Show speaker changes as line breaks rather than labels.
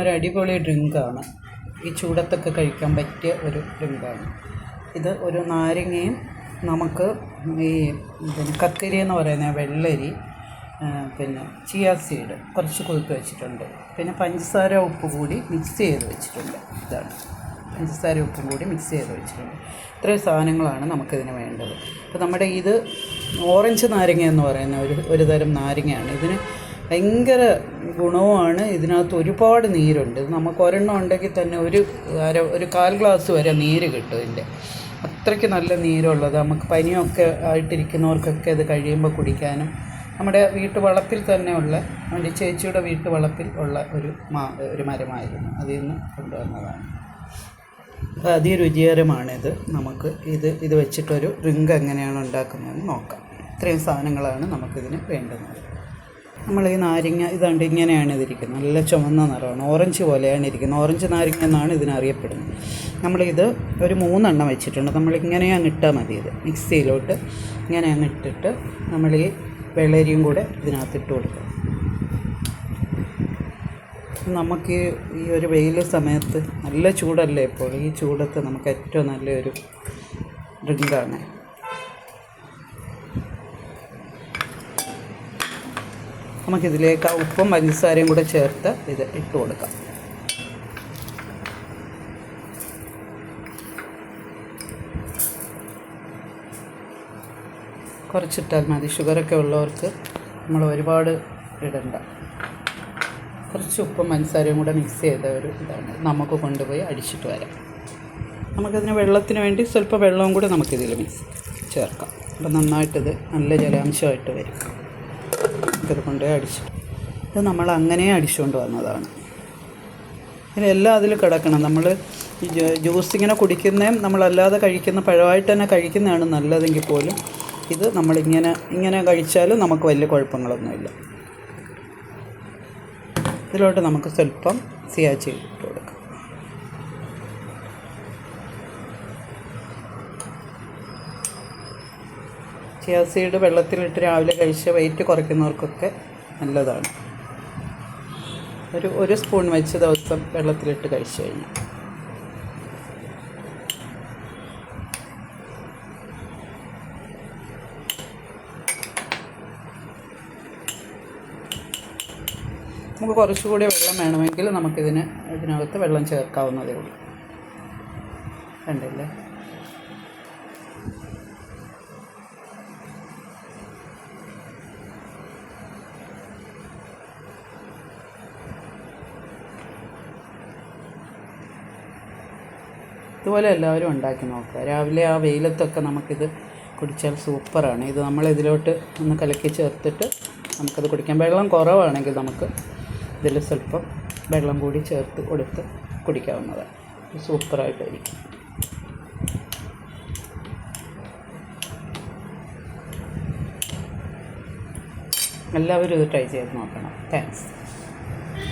ഒരു അടിപൊളി ഡ്രിങ്കാണ്. ഈ ചൂടത്തൊക്കെ കഴിക്കാൻ പറ്റിയ ഒരു ഡ്രിങ്കാണ്. ഇത് ഒരു നാരങ്ങയും നമുക്ക് ഈ പിന്നെ എന്ന് പറയുന്ന വെള്ളരി പിന്നെ ചിയ സീഡ് കുറച്ച് കുതിർത്ത് വെച്ചിട്ടുണ്ട്. പിന്നെ പഞ്ചസാര ഉപ്പ് കൂടി മിക്സ് ചെയ്ത് വെച്ചിട്ടുണ്ട്. ഇതാണ്. പഞ്ചസാര ഉപ്പും കൂടി മിക്സ് ചെയ്ത് വെച്ചിട്ടുണ്ട്. ഇത്രയും സാധനങ്ങളാണ് നമുക്കിതിന് വേണ്ടത്. അപ്പോൾ നമ്മുടെ ഇത് ഓറഞ്ച് നാരങ്ങ എന്ന് പറയുന്ന ഒരു ഒരു തരം നാരങ്ങയാണ്. ഇതിന് ഭയങ്കര ഗുണവുമാണ്. ഇതിനകത്ത് ഒരുപാട് നീരുണ്ട്. നമുക്ക് ഒരെണ്ണം ഉണ്ടെങ്കിൽ തന്നെ ഒരു അര ഒരു കാൽ ഗ്ലാസ് വരെ നീര് കിട്ടും ഇതിന്റെ. അത്രയ്ക്ക് നല്ല നീരുള്ളത്. നമുക്ക് പനിയൊക്കെ ആയിട്ടിരിക്കുന്നവർക്കൊക്കെ ഇത് കഴിയുമ്പോൾ കുടിക്കാനും. നമ്മുടെ വീട്ടുവളപ്പിൽ തന്നെയുള്ള നമ്മുടെ ചേച്ചിയുടെ വീട്ടുവളപ്പിൽ ഉള്ള ഒരു മാ ഒരു മരമായിരുന്നു. അതിൽ നിന്ന് കൊണ്ടുവന്നതാണ്. അപ്പോൾ അതിരുചികരമാണിത്. നമുക്ക് ഇത് ഇത് വെച്ചിട്ടൊരു ഡ്രിങ്ക് എങ്ങനെയാണ് ഉണ്ടാക്കുന്നതെന്ന് നോക്കാം. ഇത്രയും സാധനങ്ങളാണ് നമുക്കിതിന് വേണ്ടുന്നത്. നമ്മൾ ഈ നാരങ്ങ ഇതാണ്ട് ഇങ്ങനെയാണ് ഇതിരിക്കുന്നത്. നല്ല ചുവന്ന നിറമാണ്. ഓറഞ്ച് പോലെയാണ് ഇരിക്കുന്നത്. ഓറഞ്ച് നാരങ്ങ എന്നാണ് ഇതിനറിയപ്പെടുന്നത്. നമ്മളിത് ഒരു മൂന്നെണ്ണം വെച്ചിട്ടുണ്ട്. നമ്മളിങ്ങനെ അങ്ങ് ഇട്ടാൽ മതി ഇത്. മിക്സിയിലോട്ട് ഇങ്ങനെ അങ്ങ് ഇട്ടിട്ട് നമ്മൾ ഈ വെള്ളരിയും കൂടെ ഇതിനകത്ത് ഇട്ട് കൊടുക്കാം നമുക്ക് ഈ ഒരു വെയിൽ സമയത്ത് നല്ല ചൂടല്ലേ ഇപ്പോൾ? ഈ ചൂടത്ത് നമുക്ക് ഏറ്റവും നല്ലൊരു ഡ്രിങ്കാണ്. നമുക്കിതിലേക്ക് ആ ഉപ്പും പഞ്ചസാരയും കൂടെ ചേർത്ത് ഇത് ഇട്ട് കൊടുക്കാം. കുറച്ചിട്ടാൽ മതി. ഷുഗറൊക്കെ ഉള്ളവർക്ക് നമ്മൾ ഒരുപാട് ഇടണ്ട. കുറച്ച് ഉപ്പും പഞ്ചസാരയും കൂടെ മിക്സ് ചെയ്ത ഒരു ഇതാണ്. നമുക്ക് കൊണ്ടുപോയി അടിച്ചിട്ട് വരാം. നമുക്കതിന് വെള്ളത്തിന് വേണ്ടി സ്വല്പം വെള്ളവും കൂടെ നമുക്കിതിൽ മിക്സ് ചേർക്കാം. അപ്പം നന്നായിട്ടിത് നല്ല ജലാംശമായിട്ട് വരും. നമുക്കത് കൊണ്ടുപോയി അടിച്ചു. ഇത് നമ്മൾ അങ്ങനെ അടിച്ചുകൊണ്ട് വന്നതാണ്. ഇതിലെല്ലാം അതിൽ കിടക്കണം. നമ്മൾ ജ്യൂസ് ഇങ്ങനെ കുടിക്കുന്നതും നമ്മളല്ലാതെ കഴിക്കുന്ന പഴമായിട്ട് തന്നെ കഴിക്കുന്നതാണ് നല്ലതെങ്കിൽ പോലും ഇത് നമ്മളിങ്ങനെ ഇങ്ങനെ കഴിച്ചാലും നമുക്ക് വലിയ കുഴപ്പങ്ങളൊന്നുമില്ല. ഇതിലോട്ട് നമുക്ക് സ്വല്പം സിയാച്ചി ഇട്ട് കൊടുക്കാം ചിയാസീഡ് വെള്ളത്തിലിട്ട് രാവിലെ കഴിച്ച് വെയിറ്റ് കുറയ്ക്കുന്നവർക്കൊക്കെ നല്ലതാണ്. ഒരു ഒരു സ്പൂൺ വെച്ച് ദിവസം വെള്ളത്തിലിട്ട് കഴിച്ചു കഴിഞ്ഞു നമുക്ക് കുറച്ചുകൂടി വെള്ളം വേണമെങ്കിൽ നമുക്കിതിന് ഇതിനകത്ത് വെള്ളം ചേർക്കാവുന്നതേ ഉള്ളൂ. കണ്ടില്ലേ? ഇതുപോലെ എല്ലാവരും ഉണ്ടാക്കി നോക്കുക. രാവിലെ ആ വെയിലത്തൊക്കെ നമുക്കിത് കുടിച്ചാൽ സൂപ്പറാണ്. ഇത് നമ്മൾ ഇതിലോട്ട് ഒന്ന് കലക്കി ചേർത്തിട്ട് നമുക്കത് കുടിക്കാം. വെള്ളം കുറവാണെങ്കിൽ നമുക്ക് ഇതിൽ സ്വല്പം വെള്ളം കൂടി ചേർത്ത് കൊടുത്ത് കുടിക്കാവുന്നതാണ്. സൂപ്പറായിട്ടായിരിക്കും. എല്ലാവരും ഇത് ട്രൈ ചെയ്ത് നോക്കണം. താങ്ക്സ്.